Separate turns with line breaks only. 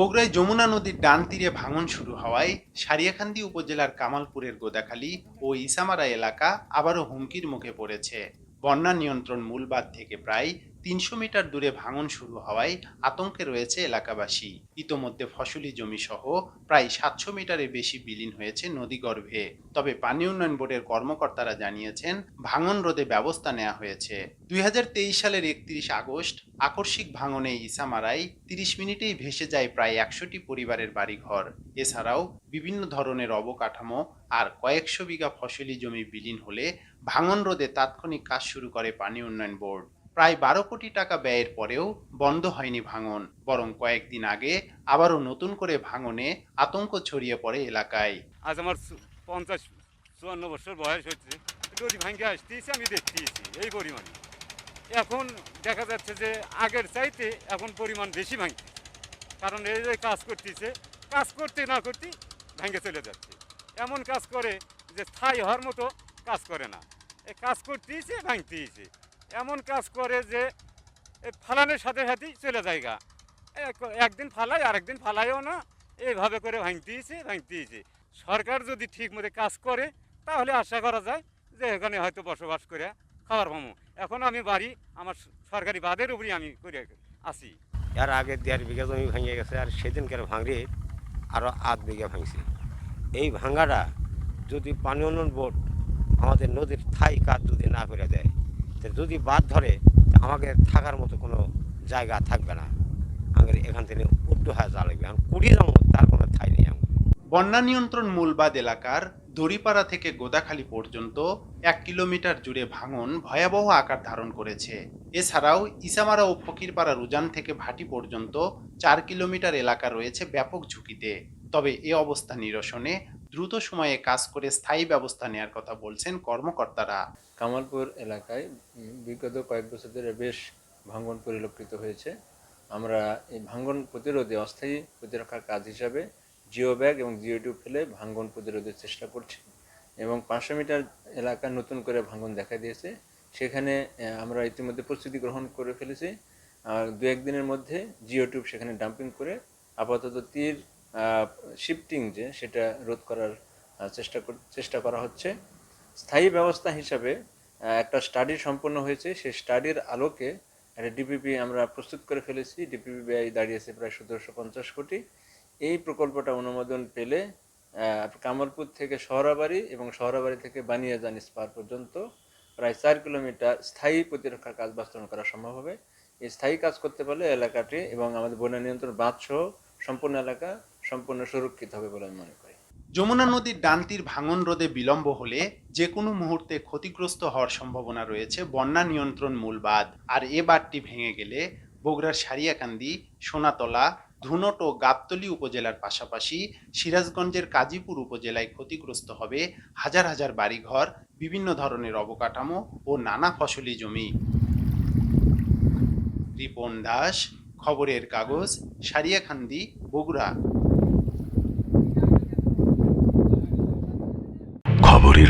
বগুড়ায় যমুনা নদীর ডান তীরে ভাঙন শুরু হওয়ায় সারিয়াখান্দি উপজেলার কামালপুরের গোদাখালী ও ইসামারা এলাকা আবারও হুমকির মুখে পড়েছে। বন্যা নিয়ন্ত্রণ মূলবাদ থেকে প্রায় তিনশো মিটার দূরে ভাঙন শুরু হওয়ায় আতঙ্কে রয়েছে এলাকাবাসী। ইতোমধ্যে ফসলি জমি সহ প্রায় সাতশো মিটারের বেশি বিলীন হয়েছে নদীগর্ভে তবে পানি উন্নয়ন বোর্ডের কর্মকর্তারা জানিয়েছেন, ভাঙন রোধে ব্যবস্থা নেওয়া হয়েছে। দুই হাজার তেইশ সালের একত্রিশ আগস্ট, আকস্মিক ভাঙনে ইসামারায় তিরিশ মিনিটেই ভেসে যায় প্রায় একশোটি পরিবারের বাড়িঘর। এছাড়াও বিভিন্ন ধরনের অবকাঠামো আর কয়েকশো বিঘা ফসলি জমি বিলীন হলে ভাঙন রোধে তাৎক্ষণিক কাজ শুরু করে পানি উন্নয়ন বোর্ড। প্রায় বারো কোটি টাকা ব্যয়ের পরেও বন্ধ হয়নি ভাঙন, বরং কয়েকদিন আগে আবারও নতুন করে ভাঙনে আতঙ্ক ছড়িয়ে পড়ে এলাকায়।
আজ আমার পঞ্চাশ চুয়ান্ন বছর বয়স হচ্ছে। নদী ভাঙ্গে আসতেইছি আমি দেখতেইছি এই পরিমাণে। এখন দেখা যাচ্ছে যে আগের চাইতে এখন পরিমাণ বেশি ভাঙছে। কারণ এই যে কাজ করতেছে, কাজ করতে না করতে ভেঙে চলে যাচ্ছে। এমন কাজ করে যে স্থায়ী হওয়ার মতো কাজ করে না। এ কাজ করতেইছে ভাঙতেইছে এমন কাজ করে যে ফালানোর সাথে সাথেই চলে যায়গা। এক- একদিন ফালাই, আরেকদিন ফালাইও না। এইভাবে করে ভাঙতেইছে ভাঙতেইছে সরকার যদি ঠিক মতো কাজ করে, তাহলে আশা করা যায় যে এখানে হয়তো বসবাস করে খাবার পাবো এখন আমি বাড়ি, আমার সরকারি বাদের উপরই আমি করে আছি।
এর আগে দেড় বিঘা জমি ভেঙে গেছে, আর সেদিনকার ভাঙড়ে আরও আধ বিঘা ভাঙছে। এই ভাঙাটা যদি পানি উন্নয়ন বোর্ড আমাদের নদীর ঠাই কাজ যদি না করে দেয় যদি বাদ ধরে, আমাকে থাকার মতো কোনো জায়গা থাকবে না। আমাদের এখান থেকে উদ্দু হয়ে যা লাগবে। কুড়ি যাব, তার কোনো ঠাই নেই
বন্যা নিয়ন্ত্রণ মূলবাদ এলাকার দড়িপাড়া থেকে গোদাখালী পর্যন্ত এক কিলোমিটার জুড়ে ভাঙন ভয়াবহ আকার ধারণ করেছে। এছাড়াও ইসামারা ও ফকিরপাড়া রুজান থেকে ভাটি পর্যন্ত চার কিলোমিটার এলাকা রয়েছে ব্যাপক ঝুঁকিতে। তবে এ অবস্থা নিরসনে দ্রুত সময়ে কাজ করে স্থায়ী ব্যবস্থা নেওয়ার কথা বলছেন কর্মকর্তারা।
কামালপুর এলাকায় বিগত কয়েক বছর ধরে বেশ ভাঙ্গন পরিলক্ষিত হয়েছে। আমরা এই ভাঙ্গন প্রতিরোধে, অস্থায়ী প্রতিরক্ষার কাজ হিসাবে জিও ব্যাগ এবং জিও টিউব ফেলে ভাঙ্গন প্রতিরোধের চেষ্টা করছি এবং পাঁচশো মিটার এলাকা নতুন করে ভাঙ্গন দেখা দিয়েছে। সেখানে আমরা ইতিমধ্যে প্রস্তুতি গ্রহণ করে ফেলেছি। আর দু একদিনের মধ্যে জিও টিউব সেখানে ডাম্পিং করে আপাতত তীর শিফটিং যে, সেটা রোধ করার চেষ্টা চেষ্টা করা হচ্ছে। স্থায়ী ব্যবস্থা হিসাবে একটা স্টাডি সম্পন্ন হয়েছে। সেই স্টাডির আলোকে একটা ডিপিপি আমরা প্রস্তুত করে ফেলেছি। ডিপিপি ব্যয় দাঁড়িয়েছে প্রায় সতেরোশো পঞ্চাশ কোটি। এই প্রকল্পটা অনুমোদন পেলে কামালপুর থেকে শহরাবাড়ি এবং শহরাবাড়ি থেকে বানিয়াজান স্পার পর্যন্ত প্রায় চার কিলোমিটার স্থায়ী প্রতিরক্ষা কাজ বাস্তবায়ন করা সম্ভব হবে। এই স্থায়ী কাজ করতে পারলে এলাকাটি এবং আমাদের বন্যা নিয়ন্ত্রণ বাঁধ সহ সম্পূর্ণ এলাকা সম্পূর্ণ সুরক্ষিত হবে বলে আমি মনে করি।
যমুনা নদীর ডান তীর ভাঙন রোধে বিলম্ব হলে যে কোনো মুহূর্তে ক্ষতিগ্রস্ত হওয়ার সম্ভাবনা রয়েছে বন্যা নিয়ন্ত্রণ মূল বাঁধ। আর এ বাঁধটি ভেঙে গেলে বগুড়ার সারিয়াকান্দি, সোনাতলা, ধুনট ও গাবতলী উপজেলার পাশাপাশি সিরাজগঞ্জের কাজীপুর উপজেলায় ক্ষতিগ্রস্ত হবে হাজার হাজার বাড়িঘর, বিভিন্ন ধরনের অবকাঠামো ও নানা ফসলি জমি। রিপন দাস, খবরের কাগজ, সারিয়াকান্দি, বগুড়া
খবরের